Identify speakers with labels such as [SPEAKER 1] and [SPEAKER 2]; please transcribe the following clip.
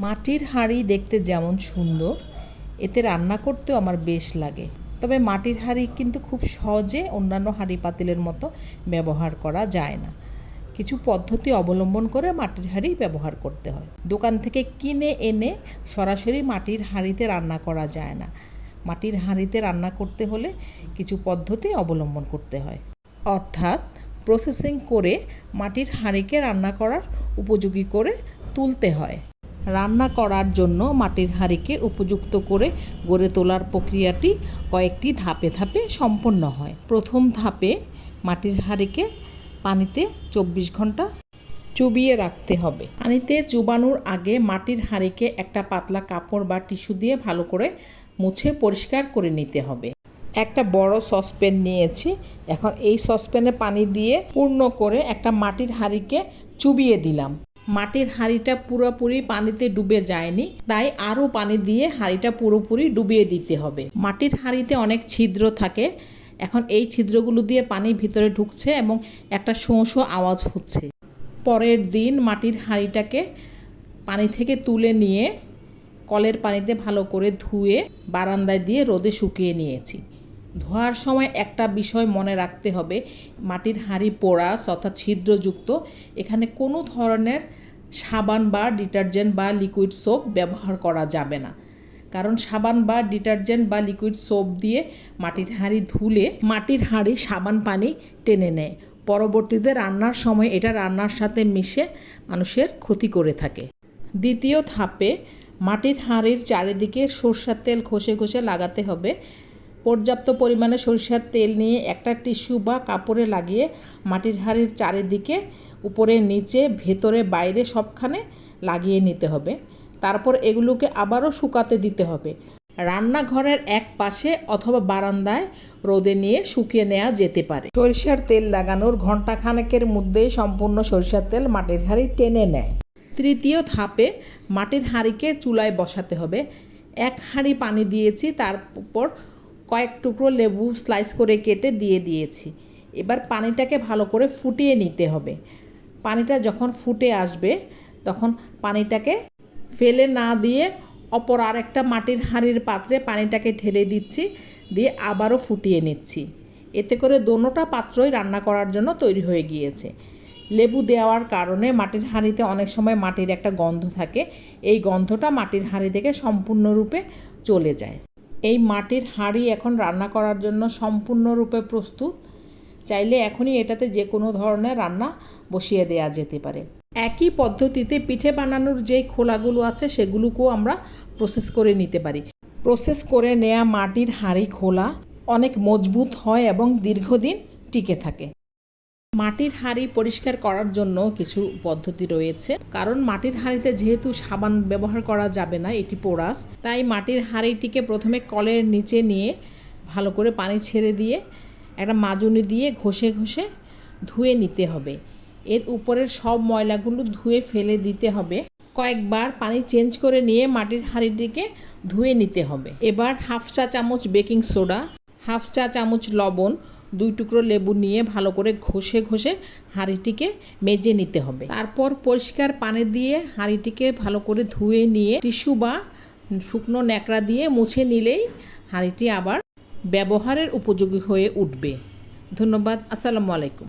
[SPEAKER 1] মাটির হাঁড়ি দেখতে যেমন সুন্দর, এতে রান্না করতেও আমার বেশ লাগে। তবে মাটির হাঁড়ি কিন্তু খুব সহজে অন্যান্য হাঁড়ি পাতিলের মতো ব্যবহার করা যায় না। কিছু পদ্ধতি অবলম্বন করে মাটির হাঁড়ি ব্যবহার করতে হয়। দোকান থেকে কিনে এনে সরাসরি মাটির হাঁড়িতে রান্না করা যায় না। মাটির হাঁড়িতে রান্না করতে হলে কিছু পদ্ধতি অবলম্বন করতে হয়। অর্থাৎ প্রসেসিং করে মাটির হাঁড়িকে রান্না করার উপযোগী করে তুলতে হয়। রান্না করার জন্য মাটির হাঁড়িকে উপযুক্ত করে গড়ে তোলার প্রক্রিয়াটি কয়েকটি ধাপে ধাপে সম্পন্ন হয়। প্রথম ধাপে মাটির হাঁড়িকে পানিতে চব্বিশ ঘণ্টা চুবিয়ে রাখতে হবে। পানিতে চুবানোর আগে মাটির হাঁড়িকে একটা পাতলা কাপড় বা টিস্যু দিয়ে ভালো করে মুছে পরিষ্কার করে নিতে হবে। একটা বড় সসপ্যান নিয়েছি। এখন এই সসপ্যানে পানি দিয়ে পূর্ণ করে একটা মাটির হাঁড়িকে চুবিয়ে দিলাম। মাটির হাঁড়িটা পুরোপুরি পানিতে ডুবে যায়নি, তাই আরও পানি দিয়ে হাঁড়িটা পুরোপুরি ডুবিয়ে দিতে হবে। মাটির হাঁড়িতে অনেক ছিদ্র থাকে, এখন এই ছিদ্রগুলো দিয়ে পানি ভিতরে ঢুকছে এবং একটা শোঁ শোঁ আওয়াজ হচ্ছে। পরের দিন মাটির হাঁড়িটাকে পানি থেকে তুলে নিয়ে কলের পানিতে ভালো করে ধুয়ে বারান্দায় দিয়ে রোদে শুকিয়ে নিয়েছি। ধোয়ার সময় একটা বিষয় মনে রাখতে হবে। মাটির হাঁড়ি পোড়া, অর্থাৎ ছিদ্রযুক্ত, এখানে কোনো ধরনের সাবান বা ডিটারজেন্ট বা লিকুইড সোপ ব্যবহার করা যাবে না। কারণ সাবান বা ডিটারজেন্ট বা লিকুইড সোপ দিয়ে মাটির হাঁড়ি ধুলে মাটির হাঁড়ি সাবান পানি টেনে নেয়। পরবর্তীতে রান্নার সময় এটা রান্নার সাথে মিশে মানুষের ক্ষতি করে থাকে। দ্বিতীয় ধাপে মাটির হাঁড়ির চারিদিকে সরষার তেল ঘষে ঘষে লাগাতে হবে। পর্যাপ্ত পরিমাণে সরিষার তেল নিয়ে একটা টিস্যু বা কাপড়ে লাগিয়ে মাটির হাঁড়ির চারিদিকে, উপরে, নিচে, ভেতরে, বাইরে সবখানে লাগিয়ে নিতে হবে। তারপর এগুলোকে আবারও শুকাতে দিতে হবে। রান্নাঘরের এক পাশে অথবা বারান্দায় রোদে নিয়ে শুকিয়ে নেওয়া যেতে পারে। সরিষার তেল লাগানোর ঘণ্টা খানেকের মধ্যেই সম্পূর্ণ সরিষার তেল মাটির হাঁড়ি টেনে নেয়। তৃতীয় ধাপে মাটির হাঁড়িকে চুলায় বসাতে হবে। এক হাঁড়ি পানি দিয়েছি, তারপর কয়েক টুকরো লেবু স্লাইস করে কেটে দিয়ে দিয়েছি। এবার পানিটাকে ভালো করে ফুটিয়ে নিতে হবে। পানিটা যখন ফুটে আসবে, তখন পানিটাকে ফেলে না দিয়ে অপর আরেকটা মাটির হাঁড়ির পাত্রে পানিটাকে ঢেলে দিচ্ছি, দিয়ে আবারও ফুটিয়ে নিচ্ছি। এতে করে দোনোটা পাত্রই রান্না করার জন্য তৈরি হয়ে গিয়েছে। লেবু দেওয়ার কারণে মাটির হাঁড়িতে অনেক সময় মাটির একটা গন্ধ থাকে। এই গন্ধটা মাটির হাঁড়ি থেকে সম্পূর্ণরূপে চলে যায়। এই মাটির হাঁড়ি এখন রান্না করার জন্য সম্পূর্ণরূপে প্রস্তুত। চাইলে এখনই এটাতে যে কোনো ধরনের রান্না বসিয়ে দেওয়া যেতে পারে। একই পদ্ধতিতে পিঠে বানানোর যেই খোলাগুলো আছে, সেগুলোকেও আমরা প্রসেস করে নিতে পারি। প্রসেস করে নেওয়া মাটির হাঁড়ি খোলা অনেক মজবুত হয় এবং দীর্ঘদিন টিকে থাকে। মাটির হাঁড়ি পরিষ্কার করার জন্য কিছু পদ্ধতি রয়েছে। কারণ মাটির হাঁড়িতে যেহেতু সাবান ব্যবহার করা যাবে না, এটি পোড়াস। তাই মাটির হাঁড়িটিকে প্রথমে কলের নিচে নিয়ে ভালো করে পানি ছেড়ে দিয়ে একটা মাজুনি দিয়ে ঘষে ঘষে ধুয়ে নিতে হবে। এর উপরের সব ময়লাগুলো ধুয়ে ফেলে দিতে হবে। কয়েকবার পানি চেঞ্জ করে নিয়ে মাটির হাঁড়িটিকে ধুয়ে নিতে হবে। এবার হাফ চা চামচ বেকিং সোডা, হাফ চা চামচ লবণ দুই টুকরো লেবু নিয়ে ভালো করে ঘষে ঘষে হাঁড়িটিকে মেজে নিতে হবে। তারপর পরিষ্কার পানি দিয়ে হাঁড়িটিকে ভালো করে ধুয়ে নিয়ে টিস্যু বা শুকনো ন্যাকড়া দিয়ে মুছে নিলেই হাঁড়িটি আবার ব্যবহারের উপযোগী হয়ে উঠবে। ধন্যবাদ। আসসালামু আলাইকুম।